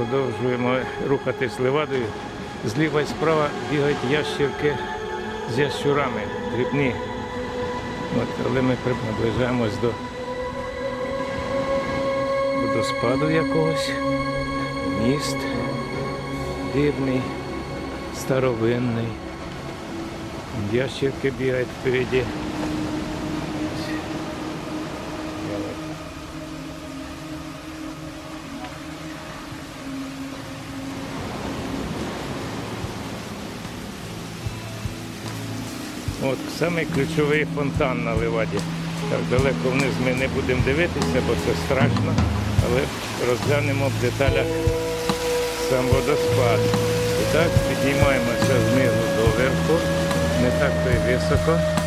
Продовжуємо рухатись левадою. Зліва і справа бігають ящірки з ящурами, дрібні. От, але ми наближаємось до водоспаду якогось. Міст дивний, старовинний. Ящерки бігають впереді. От самий ключовий фонтан на Леваді. Так далеко вниз ми не будемо дивитися, бо це страшно, але розглянемо в деталях сам водоспад. І так підіймаємося знизу до верху, не так то й високо.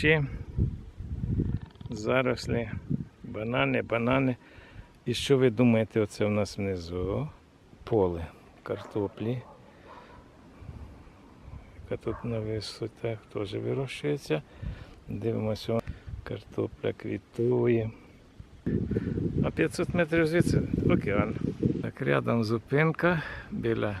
Кущі, зарослі, банани, банани. І що ви думаєте, оце в нас внизу? Поле картоплі. Яка тут на висотах теж вирощується. Дивимося, картопля квітує. А 500 метрів звідси океан. Так, рядом зупинка біля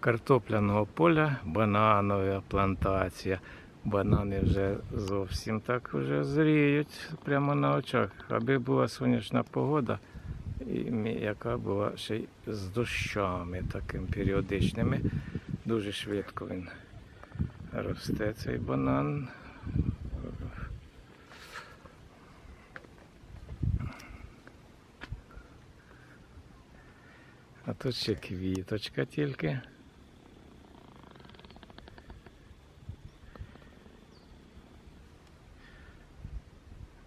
картопляного поля, бананова плантація. Банани вже зовсім так вже зріють прямо на очах. Аби була сонячна погода, яка була ще й з дощами такими періодичними. Дуже швидко він росте цей банан. А тут ще квіточка тільки.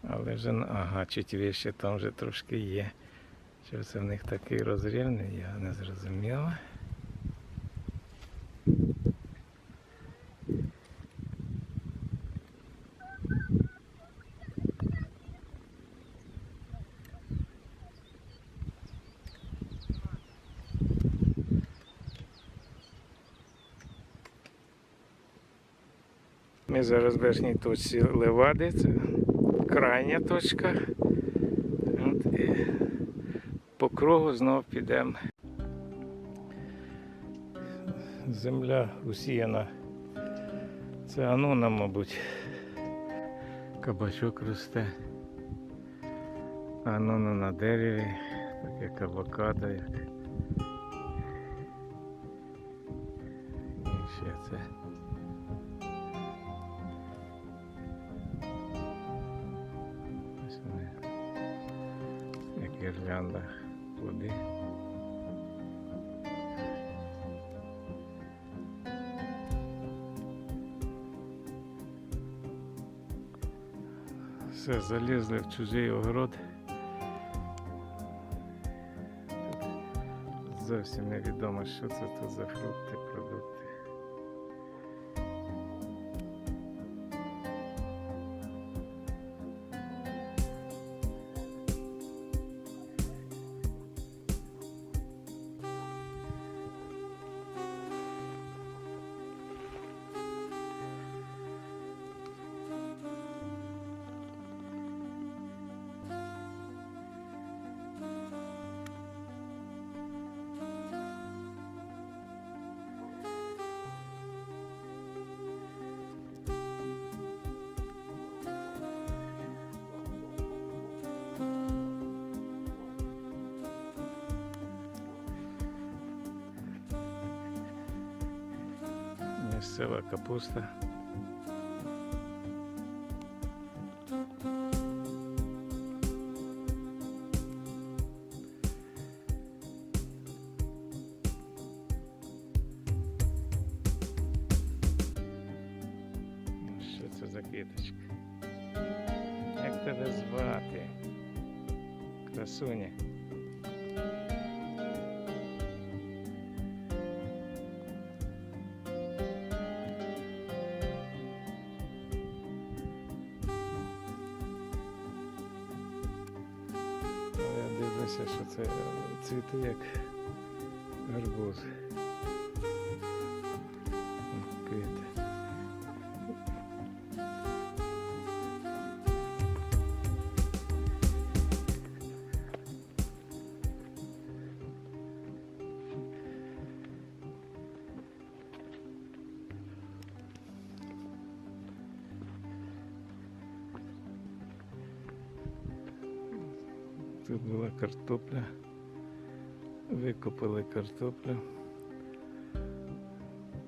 Але вже, ага, чуть вище там вже трошки є. Що це в них такий розрівний, я не зрозуміла. Ми зараз в верхній точці Левади, крайня точка. От, і по кругу знов підемо. Земля усіяна. Це ануна, мабуть. Кабачок росте. Ануна на дереві, так як авокадо, як. Все, залізли в чужий огород. Зовсім невідомо, що це тут за фрукти, Місцева капуста. Що це за квіточка? Як тебе звати? Красуня. сподіваюся, що це е, цвіти як гарбуз. Тут була картопля. Викопали картоплю,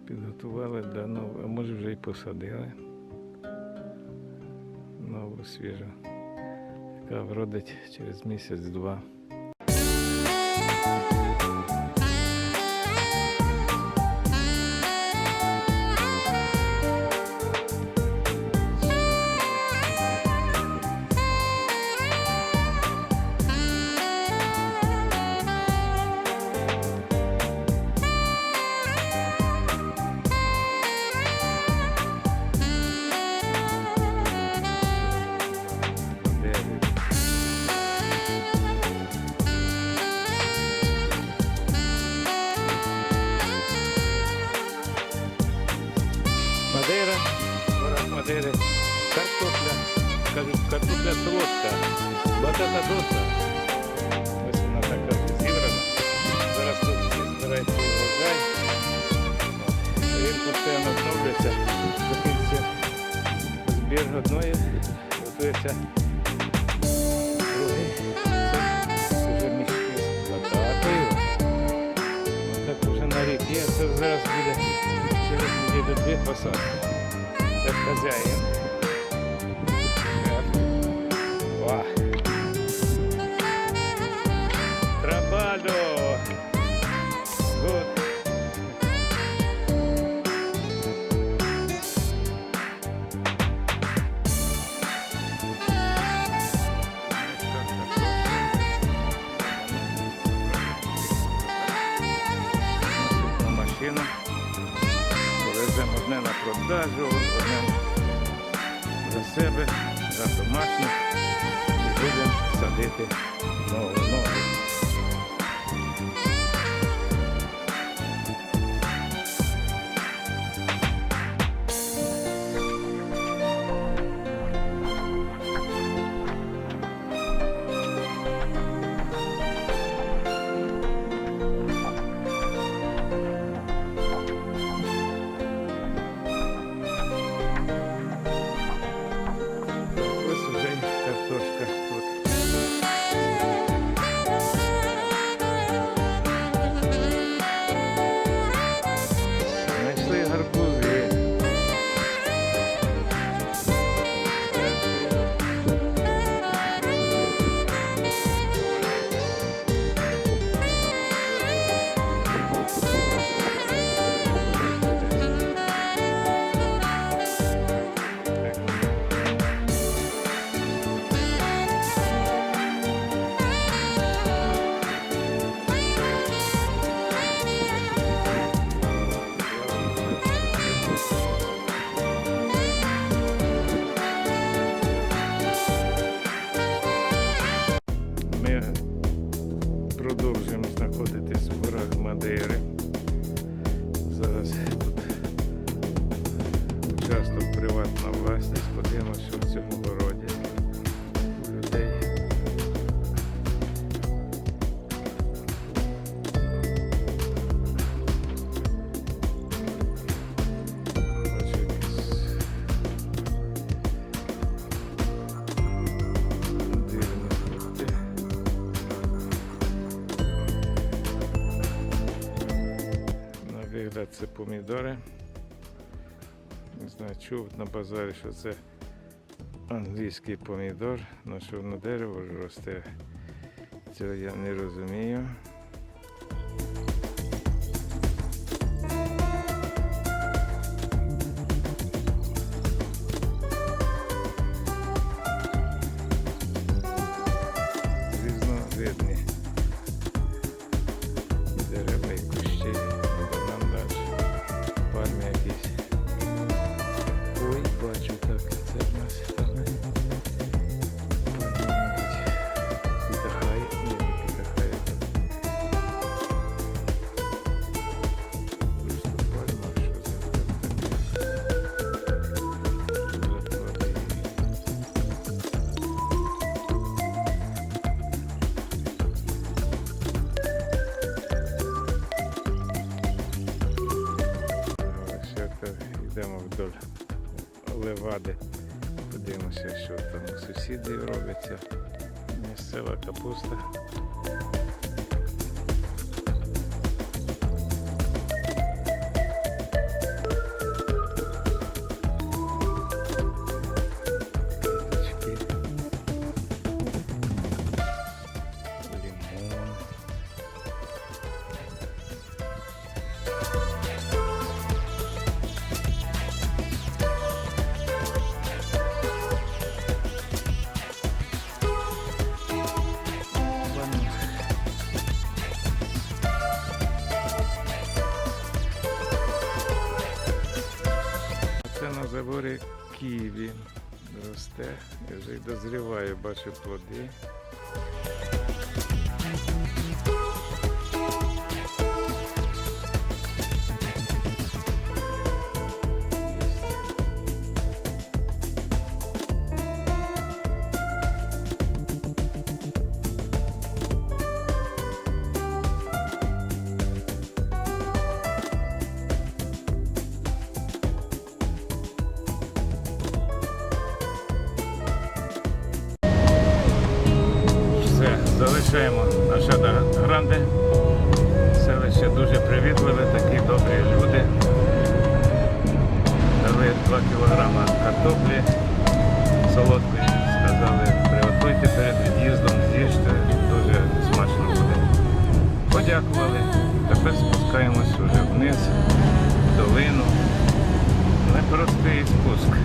підготували до нового, а може вже й посадили. Нову свіжу, яка вродить через місяць-два. passar. Deve fazer ainda. Да, це помідори. Не знаю, чув на базарі, що це англійський помідор, на що на дерево росте, цього я не розумію. Йдемо вдоль левади, подивимося, що там сусіди робляться. Місцева капуста. вже дозріває, бачу плоди. Олександри. Селище дуже привітливе, такі добрі люди. Дали 2 кілограма картоплі, солодкої, сказали, приготуйте перед від'їздом, з'їжте, дуже смачно буде. Подякували. Тепер спускаємось уже вниз, в долину. Непростий спуск.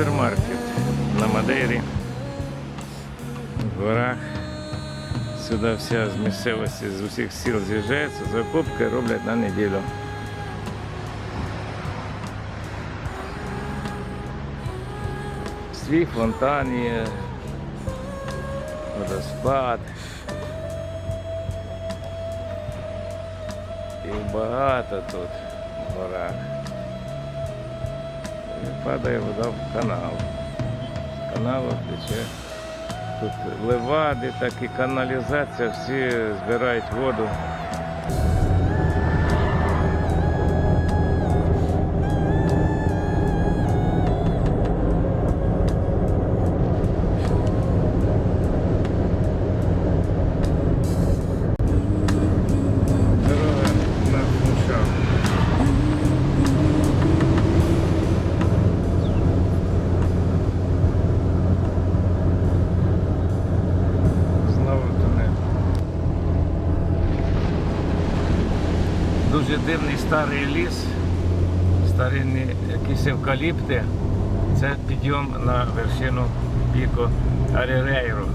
супермаркет на Мадейрі, в горах. Сюди вся з місцевості з усіх сіл з'їжджається, закупки роблять на неділю. Свій фонтан є, водоспад. І багато тут в горах. Падає вода в канал. З каналу тече. Тут левади, так і каналізація, всі збирають воду. Старий ліс, старинні якісь евкаліпти. Це підйом на вершину піку Аререйру.